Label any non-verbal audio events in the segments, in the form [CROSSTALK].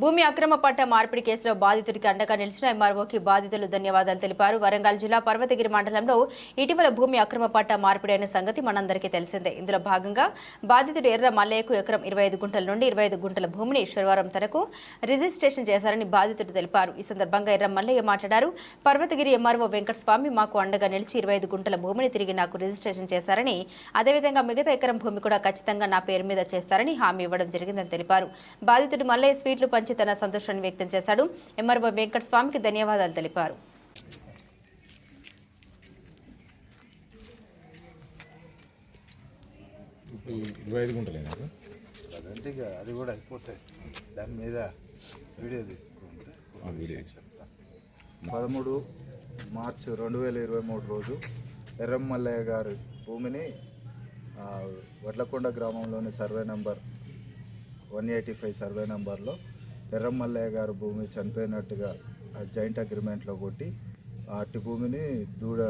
భూమి అక్రమ పట్ట మార్పిడి కేసులో బాధితుడికి అండగా నిలిచిన ఎంఆర్ఓకి బాధితులు ధన్యవాదాలు తెలిపారు. వరంగల్ జిల్లా పర్వతగిరి మండలంలో ఇటీవల భూమి అక్రమ పట్ట మార్పిడి అయిన సంగతి మనందరికీ తెలిసిందే. ఇందులో భాగంగా బాధితుడు ఎర్ర మల్లయ్యకు ఎకరం ఇరవై ఐదు గుంటల నుండి ఇరవై ఐదు గుంటల భూమిని శనివారం తనకు రిజిస్ట్రేషన్ చేశారని బాధితుడు తెలిపారు. ఈ సందర్భంగా ఎర్ర మల్లయ్య మాట్లాడారు. పర్వతగిరి ఎంఆర్ఓ వెంకటస్వామి మాకు అండగా నిలిచి ఇరవై ఐదు గుంటల భూమిని తిరిగి నాకు రిజిస్ట్రేషన్ చేశారని అదేవిధంగా మిగతా ఎకరం భూమి కూడా ఖచ్చితంగా నా పేరు మీద చేస్తారని హామీ ఇవ్వడం జరిగిందని తెలిపారు. బాధితుడు మల్లయ్య స్వీట్లు పంచి తన సంతోషాన్ని వ్యక్తం చేశాడు. ఎంఆర్ఓ వెంకటస్వామికి ధన్యవాదాలు తెలిపారు. ఇరవై ఐదు అది? అదంటే ఇక అది కూడా అయిపోతాయి. దాని మీద వీడియో తీసుకుంటే వీడియో పదమూడు మార్చి రెండు వేల ఇరవై మూడు రోజు ఎర్రమల్లయ్య గారి భూమిని వడ్లకొండ గ్రామంలోని survey number one eighty five survey నంబర్లో ఎర్రమల్లయ్య గారి భూమి చనిపోయినట్టుగా ఆ జాయింట్ అగ్రిమెంట్లో కొట్టి అట్టి భూమిని దూడ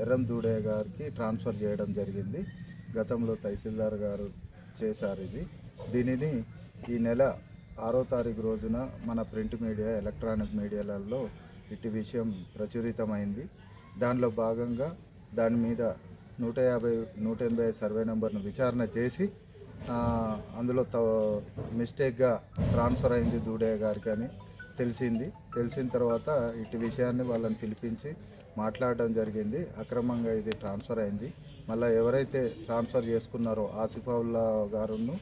ఎర్రం దూడయ్య గారికి ట్రాన్స్ఫర్ చేయడం జరిగింది. గతంలో తహసీల్దార్ గారు చేశారు ఇది. దీనిని ఈ నెల ఆరో తారీఖు రోజున మన ప్రింట్ మీడియా ఎలక్ట్రానిక్ మీడియాలలో ఇట్టి విషయం ప్రచురితమైంది. దానిలో భాగంగా దాని మీద నూట యాభై నూట ఎనభై సర్వే నెంబర్ను విచారణ చేసి అందులో మిస్టేక్గా ట్రాన్స్ఫర్ అయింది దూడయ్య గారికి అని తెలిసింది. తెలిసిన తర్వాత ఇటు విషయాన్ని వాళ్ళని పిలిపించి మాట్లాడడం జరిగింది. అక్రమంగా ఇది ట్రాన్స్ఫర్ అయింది. మళ్ళీ ఎవరైతే ట్రాన్స్ఫర్ చేసుకున్నారో ఆసిఫావుల్లా గారును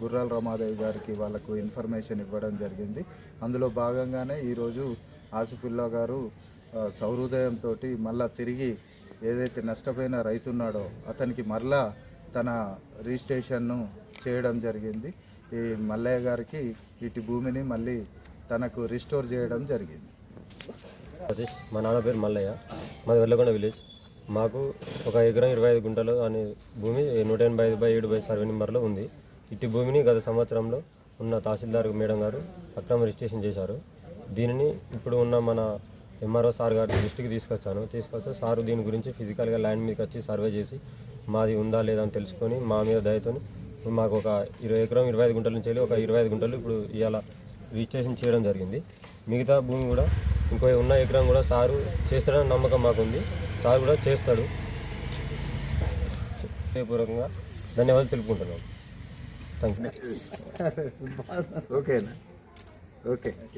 గుర్రాల రమాదేవి గారికి వాళ్ళకు ఇన్ఫర్మేషన్ ఇవ్వడం జరిగింది. అందులో భాగంగానే ఈరోజు ఆసిఫుల్లా గారు సౌహృదయంతో మళ్ళా తిరిగి ఏదైతే నష్టపోయిన రైతున్నాడో అతనికి మరలా తన రిజిస్ట్రేషన్ను చేయడం జరిగింది. ఈ మల్లయ్య గారికి ఇటు భూమిని మళ్ళీ తనకు రిస్టోర్ చేయడం జరిగింది. సతీష్ మా నాన్న పేరు మల్లయ్య. మాది వెళ్ళగొండ విలేజ్. మాకు ఒక ఎకరం ఇరవై ఐదు గుంటలు అనే భూమి నూట ఎనభై ఐదు బై ఏడు బై సర్వే నెంబర్లో ఉంది. ఇట్టి భూమిని గత సంవత్సరంలో ఉన్న తహసీల్దార్ మేడం గారు అక్రమ రిజిస్ట్రేషన్ చేశారు. దీనిని ఇప్పుడు ఉన్న మన ఎంఆర్ఓ సార్ గారి దృష్టికి తీసుకొచ్చాను. తీసుకొస్తే సార్ దీని గురించి ఫిజికల్గా ల్యాండ్ మీదకి వచ్చి సర్వే చేసి మాది ఉందా లేదా అని తెలుసుకొని మా మీద దయతోని మాకు ఒక ఇరవై ఎకరం ఇరవై ఐదు గుంటల నుంచి వెళ్ళి ఒక ఇరవై ఐదు గుంటలు ఇప్పుడు ఇవాళ రిజిస్ట్రేషన్ చేయడం జరిగింది. మిగతా భూమి కూడా ఇంకో ఉన్న ఎకరం కూడా సారు చేస్తాడని నమ్మకం మాకుంది. సార్ కూడా చేస్తాడు. హృదయపూర్వకంగా ధన్యవాదాలు తెలుపుకుంటున్నాం. థ్యాంక్ యూ [LAUGHS] ఓకేనా? ఓకే.